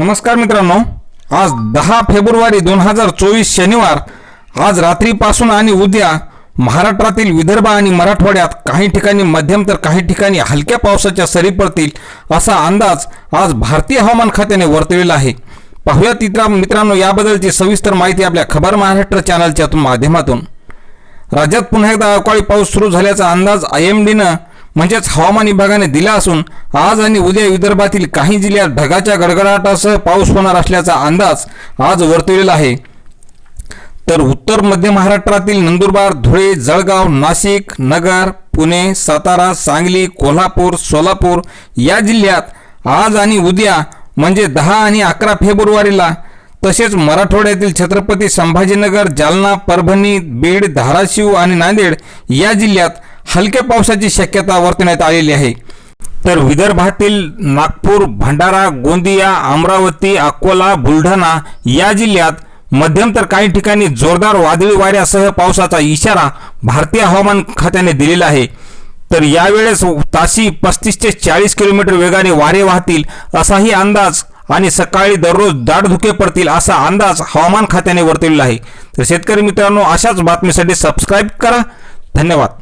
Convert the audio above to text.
नमस्कार मित्रांनो. आज दहा फेब्रुवारी दोन हजार चोवीस शनिवार आज रात्रीपासून आणि उद्या महाराष्ट्रातील विदर्भ आणि मराठवाड्यात काही ठिकाणी मध्यम तर काही ठिकाणी हलक्या पावसाच्या सरी पडतील असा अंदाज आज भारतीय हवामान खात्याने वर्तवलेला आहे. पाहूया तित्रा मित्रांनो याबद्दलची सविस्तर माहिती आपल्या खबर महाराष्ट्र चॅनलच्या माध्यमातून. राज्यात पुन्हा एकदा अवकाळी पाऊस सुरू झाल्याचा अंदाज आय एम डीनं म्हणजेच हवामान विभागाने दिला असून आज आणि उद्या विदर्भातील काही जिल्ह्यात ढगाच्या गडगडाटासह पाऊस होणार असल्याचा अंदाज आज वर्तवलेला आहे. तर उत्तर मध्य महाराष्ट्रातील नंदुरबार धुळे जळगाव नाशिक नगर पुणे सातारा सांगली कोल्हापूर सोलापूर या जिल्ह्यात आज आणि उद्या म्हणजे दहा आणि अकरा फेब्रुवारीला तसेच मराठवाड्यातील छत्रपती संभाजीनगर जालना परभणी बीड धाराशिव आणि नांदेड या जिल्ह्यात हलक्या पावसाची शक्यता वर्तवण्यात आलेली आहे. तर विदर्भातील नागपूर भंडारा गोंदिया अमरावती अकोला बुलढाणा या जिल्ह्यात मध्यम तर काही ठिकाणी जोरदार वादळी वाऱ्यासह पावसाचा इशारा भारतीय हवामान खात्याने दिलेला आहे. तर यावेळेस ताशी पस्तीस ते चाळीस किलोमीटर वेगाने वारे वाहतील असाही अंदाज आणि सकाळी दररोज दाटधुके पडतील असा अंदाज हवामान खात्याने वर्तवलेला आहे. तर शेतकरी मित्रांनो अशाच बातमीसाठी सबस्क्राईब करा. धन्यवाद.